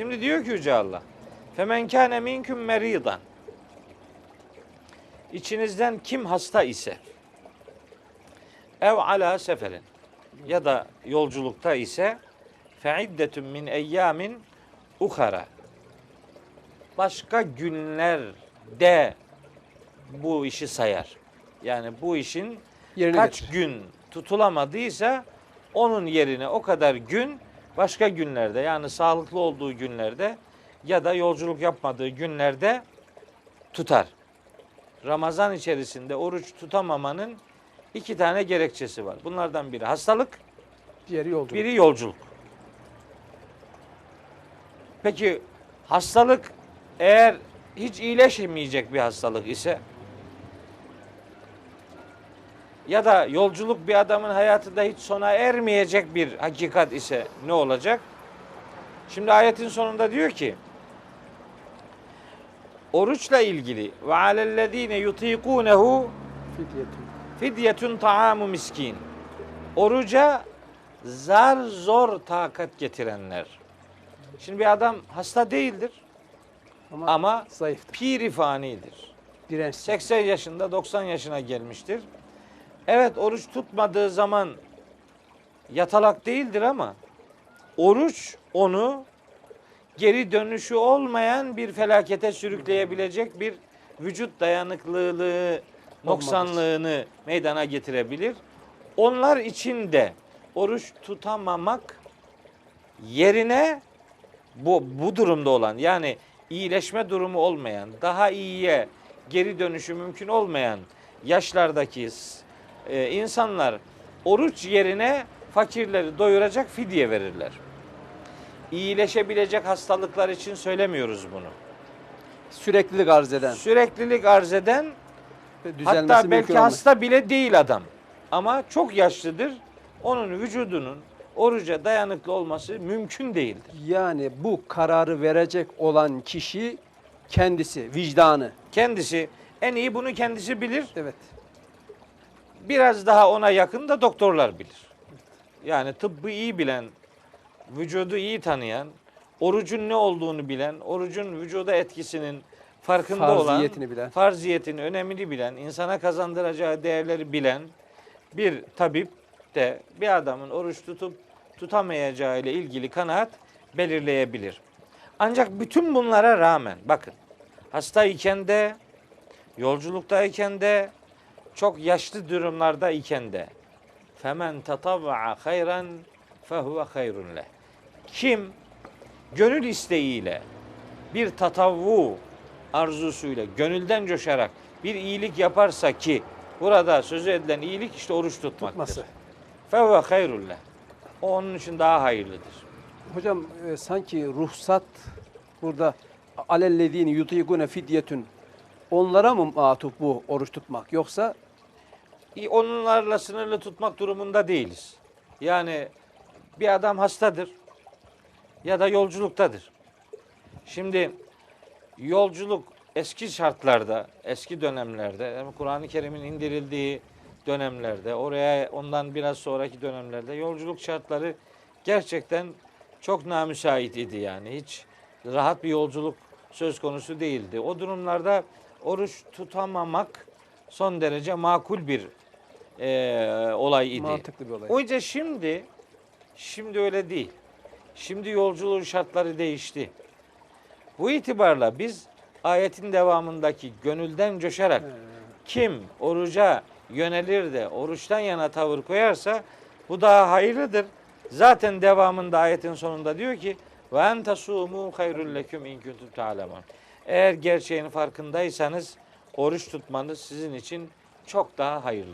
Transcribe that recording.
Şimdi diyor ki Yüce Allah. Femen kâne minküm meridan. İçinizden kim hasta ise ev ala seferin ya da yolculukta ise feiddetun min eyyamin uhara. Başka günlerde bu işi sayar. Yani bu işin Yerine kaç getirir. gün tutulamadıysa onun yerine o kadar gün başka günlerde yani sağlıklı olduğu günlerde ya da yolculuk yapmadığı günlerde tutar. Ramazan içerisinde oruç tutamamanın iki tane gerekçesi var. Bunlardan biri hastalık, Diğeri yolculuk. biri yolculuk. Peki hastalık eğer hiç iyileşmeyecek bir hastalık ise ya da yolculuk bir adamın hayatında hiç sona ermeyecek bir hakikat ise ne olacak? Şimdi ayetin sonunda diyor ki oruçla ilgili ve alellezine yutikunehu Fidyetun. taamu miskin. Oruca zar zor takat getirenler. Şimdi bir adam hasta değildir Ama, ama zayıftır. piri fanidir. Dirençsiz. 80 yaşında 90 yaşına gelmiştir. Evet oruç tutmadığı zaman yatalak değildir ama oruç onu geri dönüşü olmayan bir felakete sürükleyebilecek bir vücut dayanıklılığı noksanlığını meydana getirebilir. Onlar için de oruç tutamamak yerine bu bu durumda olan yani iyileşme durumu olmayan, daha iyiye geri dönüşü mümkün olmayan yaşlardaki e, insanlar oruç yerine fakirleri doyuracak fidye verirler. İyileşebilecek hastalıklar için söylemiyoruz bunu. Süreklilik arz eden. Süreklilik arz eden düzelmesi hatta belki hasta bile değil adam. Ama çok yaşlıdır. Onun vücudunun oruca dayanıklı olması mümkün değildir. Yani bu kararı verecek olan kişi kendisi, vicdanı. Kendisi en iyi bunu kendisi bilir. Evet. Biraz daha ona yakın da doktorlar bilir. Yani tıbbı iyi bilen, vücudu iyi tanıyan, orucun ne olduğunu bilen, orucun vücuda etkisinin farkında olan, Farziyetini bilen. farziyetini, önemini bilen, insana kazandıracağı değerleri bilen bir tabip de bir adamın oruç tutup tutamayacağı ile ilgili kanaat belirleyebilir. Ancak bütün bunlara rağmen bakın hastayken de yolculuktayken de çok yaşlı durumlarda iken de femen tatavva hayran fehuve hayrun leh. Kim gönül isteğiyle bir tatavvu arzusuyla gönülden coşarak bir iyilik yaparsa ki burada sözü edilen iyilik işte oruç tutmaktır. Tutması. Fehuve hayrun leh. O onun için daha hayırlıdır. Hocam e, sanki ruhsat burada alellezine yutikune fidyetun onlara mı matuf bu oruç tutmak yoksa onlarla sınırlı tutmak durumunda değiliz. Yani bir adam hastadır ya da yolculuktadır. Şimdi yolculuk eski şartlarda, eski dönemlerde, yani Kur'an-ı Kerim'in indirildiği dönemlerde, oraya ondan biraz sonraki dönemlerde yolculuk şartları gerçekten çok namüsait idi yani. Hiç rahat bir yolculuk söz konusu değildi. O durumlarda oruç tutamamak son derece makul bir eee, olay idi. mantıklı bir olay? O yüzden şimdi şimdi öyle değil. Şimdi yolculuğun şartları değişti. Bu itibarla biz ayetin devamındaki gönülden coşarak kim oruca yönelir de oruçtan yana tavır koyarsa bu daha hayırlıdır. Zaten devamında ayetin sonunda diyor ki ve en tasumu hayrul leküm in kuntum ta'lemun. Eğer gerçeğin farkındaysanız oruç tutmanız sizin için çok daha hayırlıdır.